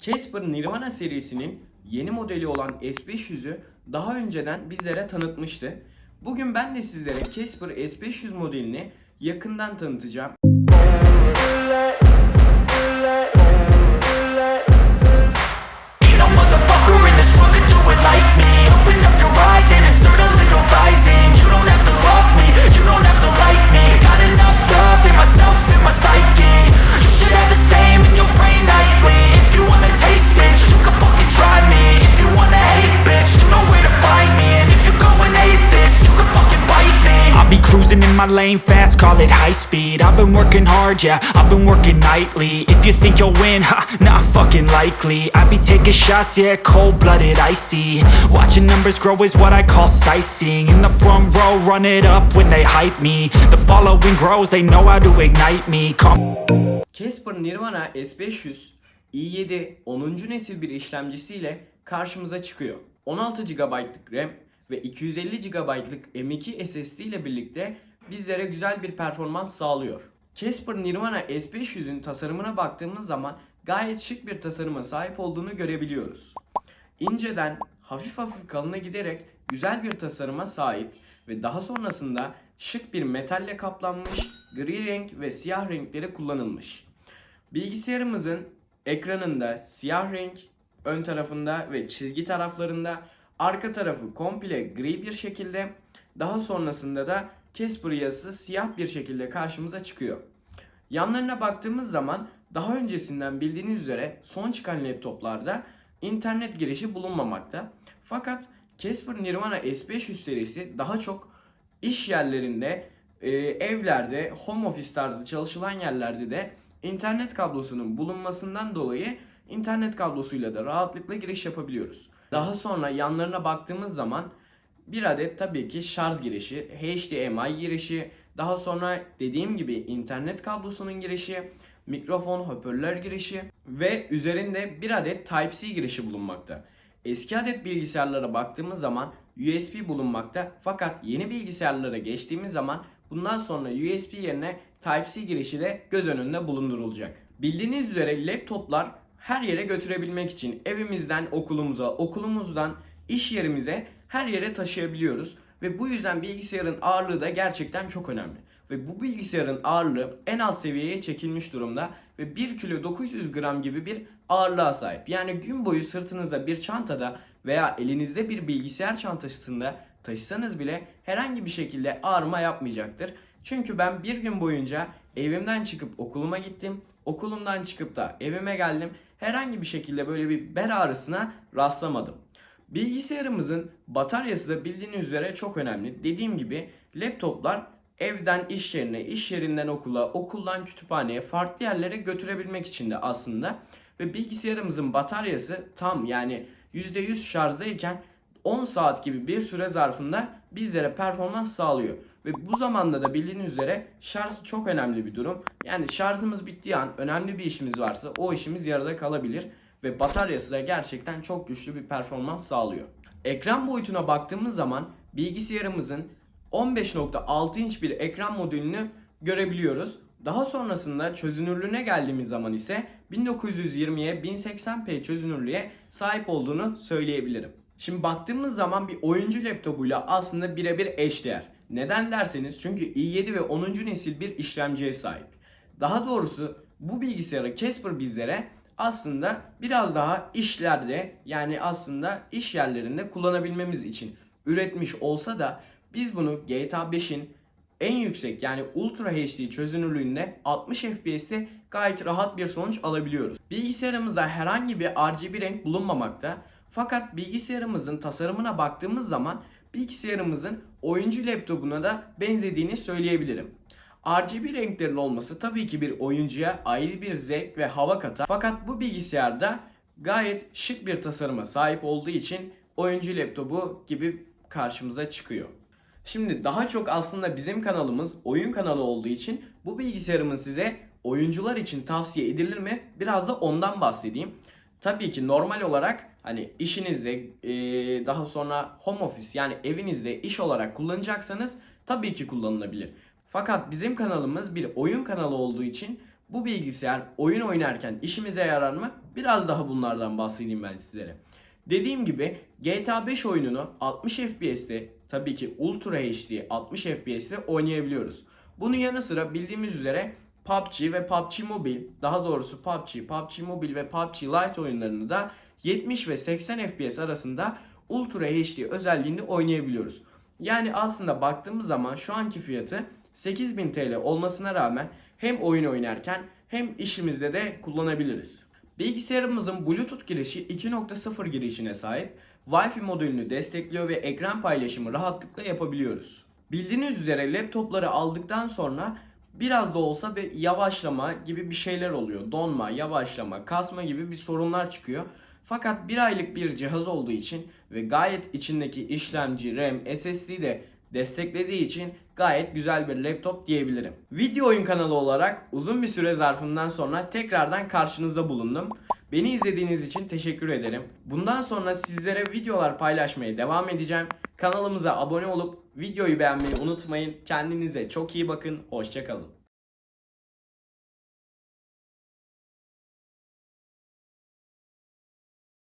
Casper Nirvana serisinin yeni modeli olan S500'ü daha önceden bizlere tanıtmıştı. Bugün ben de sizlere Casper S500 modelini yakından tanıtacağım. Like me Open up your eyes and insert a little rising cruising in my lane fast, call it high speed. I've been working hard, yeah, I've been working nightly. If you think you'll win, ha, not fucking likely. I be taking shots, yeah, cold-blooded, icy. Watching numbers grow is what I call sightseeing. In the front row, run it up when they hype me. The following grows, they know how to ignite me. Come Casper Nirvana S500 i7 10. nesil bir işlemcisiyle karşımıza çıkıyor. 16 GB'lık RAM ve 250 GB'lık M2 SSD ile birlikte bizlere güzel bir performans sağlıyor. Casper Nirvana S500'ün tasarımına baktığımız zaman gayet şık bir tasarıma sahip olduğunu görebiliyoruz. İnceden hafif hafif kalına giderek güzel bir tasarıma sahip ve daha sonrasında şık bir metalle kaplanmış gri renk ve siyah renkleri kullanılmış. Bilgisayarımızın ekranında siyah renk, ön tarafında ve çizgi taraflarında, arka tarafı komple gri bir şekilde, daha sonrasında da Casper yazısı siyah bir şekilde karşımıza çıkıyor. Yanlarına baktığımız zaman daha öncesinden bildiğiniz üzere son çıkan laptoplarda internet girişi bulunmamakta. Fakat Casper Nirvana S500 serisi daha çok iş yerlerinde, e, evlerde, home office tarzı çalışılan yerlerde de internet kablosunun bulunmasından dolayı internet kablosuyla da rahatlıkla giriş yapabiliyoruz. Daha sonra yanlarına baktığımız zaman bir adet tabii ki şarj girişi, HDMI girişi, daha sonra dediğim gibi internet kablosunun girişi, mikrofon, hoparlör girişi ve üzerinde bir adet Type-C girişi bulunmakta. Eski adet bilgisayarlara baktığımız zaman USB bulunmakta fakat yeni bilgisayarlara geçtiğimiz zaman bundan sonra USB yerine Type-C girişi de göz önünde bulundurulacak. Bildiğiniz üzere laptoplar her yere götürebilmek için evimizden okulumuza, okulumuzdan iş yerimize her yere taşıyabiliyoruz ve bu yüzden bilgisayarın ağırlığı da gerçekten çok önemli. Ve bu bilgisayarın ağırlığı en alt seviyeye çekilmiş durumda ve 1 kilo 900 gram gibi bir ağırlığa sahip. Yani gün boyu sırtınızda bir çantada veya elinizde bir bilgisayar çantasında taşısanız bile herhangi bir şekilde ağrıma yapmayacaktır. Çünkü ben bir gün boyunca evimden çıkıp okuluma gittim. Okulumdan çıkıp da evime geldim. Herhangi bir şekilde böyle bir bel ağrısına rastlamadım. Bilgisayarımızın bataryası da bildiğiniz üzere çok önemli. Dediğim gibi laptoplar evden iş yerine, iş yerinden okula, okuldan kütüphaneye, farklı yerlere götürebilmek için de aslında. Ve bilgisayarımızın bataryası tam yani %100 şarjdayken 10 saat gibi bir süre zarfında bizlere performans sağlıyor. Ve bu zamanda da bildiğiniz üzere şarj çok önemli bir durum. Yani şarjımız bittiği an önemli bir işimiz varsa o işimiz yarıda kalabilir. Ve bataryası da gerçekten çok güçlü bir performans sağlıyor. Ekran boyutuna baktığımız zaman bilgisayarımızın 15.6 inç bir ekran modülünü görebiliyoruz. Daha sonrasında çözünürlüğüne geldiğimiz zaman ise 1920'ye 1080p çözünürlüğe sahip olduğunu söyleyebilirim. Şimdi baktığımız zaman bir oyuncu laptopuyla aslında birebir eşdeğer. Neden derseniz çünkü i7 ve 10. nesil bir işlemciye sahip. Daha doğrusu bu bilgisayarı Casper bizlere aslında biraz daha işlerde yani aslında iş yerlerinde kullanabilmemiz için üretmiş olsa da biz bunu GTA 5'in en yüksek yani Ultra HD çözünürlüğünde 60 FPS'te gayet rahat bir sonuç alabiliyoruz. Bilgisayarımızda herhangi bir RGB renk bulunmamakta. Fakat bilgisayarımızın tasarımına baktığımız zaman bilgisayarımızın oyuncu laptopuna da benzediğini söyleyebilirim. RGB renklerin olması tabii ki bir oyuncuya ayrı bir zevk ve hava katar. Fakat bu bilgisayarda gayet şık bir tasarıma sahip olduğu için oyuncu laptopu gibi karşımıza çıkıyor. Şimdi daha çok aslında bizim kanalımız oyun kanalı olduğu için bu bilgisayarımın size oyuncular için tavsiye edilir mi? Biraz da ondan bahsedeyim. Tabii ki normal olarak hani işinizde eee, daha sonra home office yani evinizde iş olarak kullanacaksanız tabii ki kullanılabilir. Fakat bizim kanalımız bir oyun kanalı olduğu için Bu bilgisayar oyun oynarken işimize yarar mı? Biraz daha bunlardan bahsedeyim ben sizlere. Dediğim gibi GTA 5 oyununu 60 FPS'te tabii ki Ultra HD 60 FPS'te oynayabiliyoruz. Bunun yanı sıra bildiğimiz üzere PUBG ve PUBG Mobile, daha doğrusu PUBG, PUBG Mobile ve PUBG Lite oyunlarını da 70 ve 80 FPS arasında Ultra HD özelliğinde oynayabiliyoruz. Yani aslında baktığımız zaman şu anki fiyatı 8000 TL olmasına rağmen hem oyun oynarken hem işimizde de kullanabiliriz. Bilgisayarımızın Bluetooth girişi 2.0 girişine sahip, Wi-Fi modülünü destekliyor ve ekran paylaşımı rahatlıkla yapabiliyoruz. Bildiğiniz üzere laptopları aldıktan sonra biraz da olsa bir yavaşlama gibi bir şeyler oluyor. Donma, yavaşlama, kasma gibi bir sorunlar çıkıyor. Fakat bir aylık bir cihaz olduğu için ve gayet içindeki işlemci, RAM, SSD de desteklediği için gayet güzel bir laptop diyebilirim. Video oyun kanalı olarak uzun bir süre zarfından sonra tekrardan karşınızda bulundum. Beni izlediğiniz için teşekkür ederim. Bundan sonra sizlere videolar paylaşmaya devam edeceğim. Kanalımıza abone olup videoyu beğenmeyi unutmayın. Kendinize çok iyi bakın. Hoşçakalın.